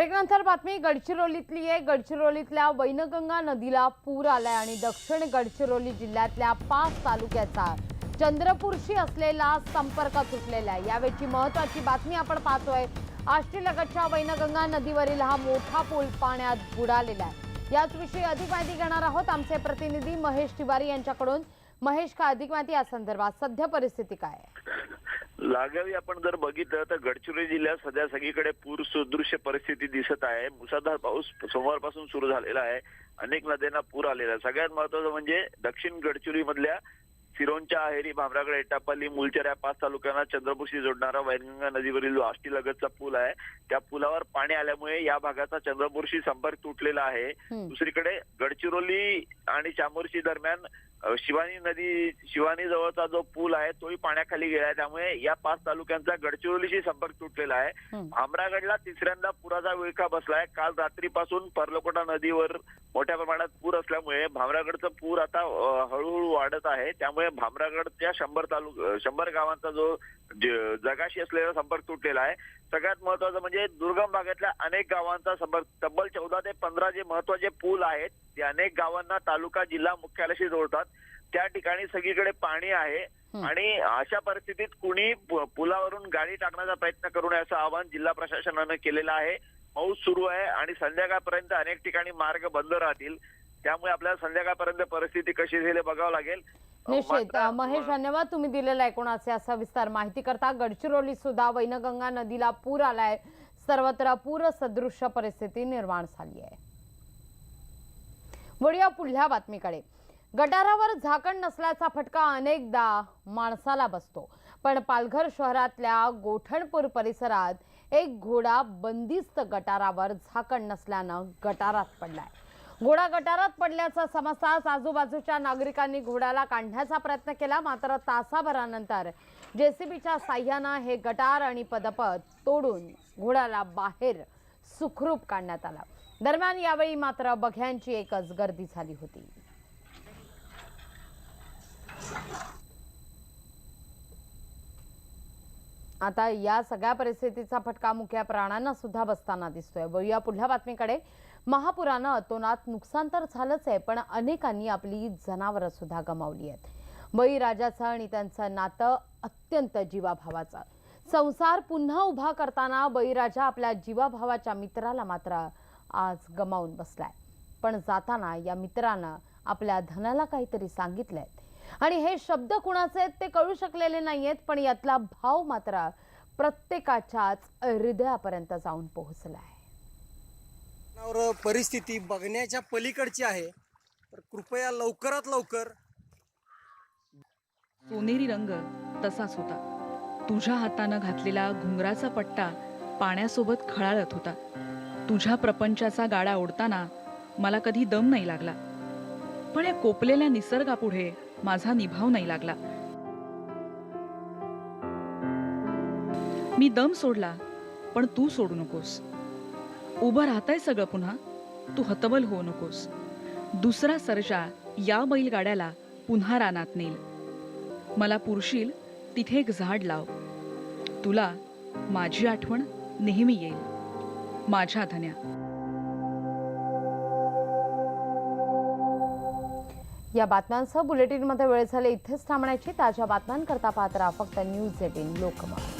ब्रेकनंतर बातमी गडचिरोलीतली आहे. गडचिरोलीतल्या वैनगंगा नदीला पूर आलाय आणि दक्षिण गडचिरोली जिल्ह्यातल्या पाच तालुक्याचा चंद्रपूरशी असलेला संपर्क तुटलेला आहे. यावेळची महत्वाची बातमी आपण पाहतोय. आष्टीलगतच्या वैनगंगा नदीवरील हा मोठा पूल पाण्यात बुडालेला आहे. याचविषयी अधिक माहिती घेणार आहोत आमचे प्रतिनिधी महेश तिवारी यांच्याकडून. महेश का अधिक माहिती या संदर्भात? सध्या परिस्थिती काय आहे? लागावी आपण जर बघितलं तर गडचिरोली जिल्ह्यात सध्या सगळीकडे पूर सदृश्य परिस्थिती दिसत आहे. मुसळधार पाऊस सोमवारपासून सुरू झालेला आहे. अनेक नद्यांना पूर आलेला आहे. सगळ्यात महत्वाचं म्हणजे दक्षिण गडचिरोली मधल्या सिरोंच्या आहेरी भामरागड एटापल्ली मुलचर या पाच तालुक्यांना चंद्रपूरशी जोडणारा वैनगंगा नदीवरील जो आष्टी लगतचा पूल आहे. त्या पुलावर पाणी आल्यामुळे या भागाचा चंद्रपूरशी संपर्क तुटलेला आहे. दुसरीकडे गडचिरोली आणि चामोर्शी दरम्यान शिवानी नदी शिवानी जवळचा जो पूल आहे तोही पाण्याखाली गेलाय त्यामुळे या पाच तालुक्यांचा गडचिरोलीशी संपर्क तुटलेला आहे. भामरागडला तिसऱ्यांदा पुराचा विळखा बसलाय. काल रात्रीपासून पर्लकोटा नदीवर मोठ्या प्रमाणात पूर असल्यामुळे भामरागडचा पूर आता हळूहळू वाढत आहे. त्यामुळे भामरागडच्या शंभर तालुक शंभर गावांचा जो जगाशी असलेला संपर्क तुटलेला आहे. सगळ्यात महत्वाचं म्हणजे दुर्गम भागातल्या अनेक गावांचा संपर्क तब्बल चौदा ते पंधरा जे महत्त्वाचे पूल आहेत ते अनेक गावांना तालुका जिल्हा मुख्यालयाशी जोडतात. त्या ठिकाणी सगळीकडे पाणी आहे. आणि अशा परिस्थितीत कुणी पुलावरून गाडी टाकण्याचा प्रयत्न करू नये असं आवाहन जिल्हा प्रशासनानं केलेलं आहे. पाऊस सुरू आहे आणि संध्याकाळपर्यंत अनेक ठिकाणी मार्ग बंद राहतील. त्यामुळे आपल्याला संध्याकाळपर्यंत परिस्थिती कशी झाली बघावं लागेल. निश्चित. महेश धन्यवाद. तुम्ही दिलेला एकूणाचे असा विस्तार. माहिती करता गडचिरोली सुद्धा वैनगंगा नदीला पूर आलाय. सर्वत्र पूर सदृश्य परिस्थिती निर्माण झाली आहे. वळूया पुढल्या बातमीकडे. गटारावर झाकण नसल्याचा फटका अनेकदा माणसाला बसतो. पण पालघर शहरातल्या गोठणपूर परिसरात एक घोडा बंदिस्त गटारावर झाकण नसल्यानं गटारात पडलाय. घोडा गटारात पडल्याचं समजताच आजूबाजूच्या नागरिकांनी घोड्याला काढण्याचा प्रयत्न केला मात्र तासाभरानंतर जेसीबीच्या साह्यानं हे गटार आणि पदपद तोडून घोड्याला बाहेर सुखरूप काढण्यात आला. दरम्यान यावेळी मात्र बघ्यांची एकच गर्दी झाली होती. आता या सगळ्या परिस्थितीचा फटका मुख्या प्राण्यांना सुद्धा बसताना दिसतोय. वळूया पुढल्या बातमीकडे. महापुरानं अतोनात नुकसान तर झालंच आहे पण अनेकांनी आपली जनावरं सुद्धा गमावली आहेत. बळीराजाचं आणि त्यांचं नातं अत्यंत जीवाभावाचं. संसार पुन्हा उभा करताना बळीराजा आपल्या जीवाभावाच्या मित्राला मात्र आज गमावून बसलाय. पण जाताना या मित्रानं आपल्या धनाला काहीतरी सांगितलंय. आणि हे शब्द कुणाचे आहेत ते कळू शकलेले नाहीयेत पण यातला भाव मात्र प्रत्येकाच्याच हृदयापर्यंत जाऊन पोहोचलाय. वर परिस्थिती बघण्याच्या पलीकडची आहे. तर कृपया लवकरात लवकर सोनेरी रंग तसाच होता. तुझ्या हातानं घातलेला घुंगराचा पट्टा पाण्यासोबत खळाळत होता. तुझ्या प्रपंचाचा गाडा ओढताना मला कधी दम नाही लागला. पण या कोपलेल्या निसर्गापुढे माझा निभाव नाही लागला. मी दम सोडला पण तू सोडू नकोस. उभं राहतंय सगळं पुन्हा तू हतबल होऊ नकोस. दुसरा सर्जा या बैलगाड्याला पुन्हा रानात नेल मला पुरशील तिथे एक झाड लाव. तुला माझी आठवण नेहमी येईल. माझ्या धन्या. या बातम्यांसह बुलेटिनमध्ये वेळ झाले. इथेच थांबण्याची ताज्या बातम्यांकरता पात्रा फक्त न्यूज एटीन लोकमत.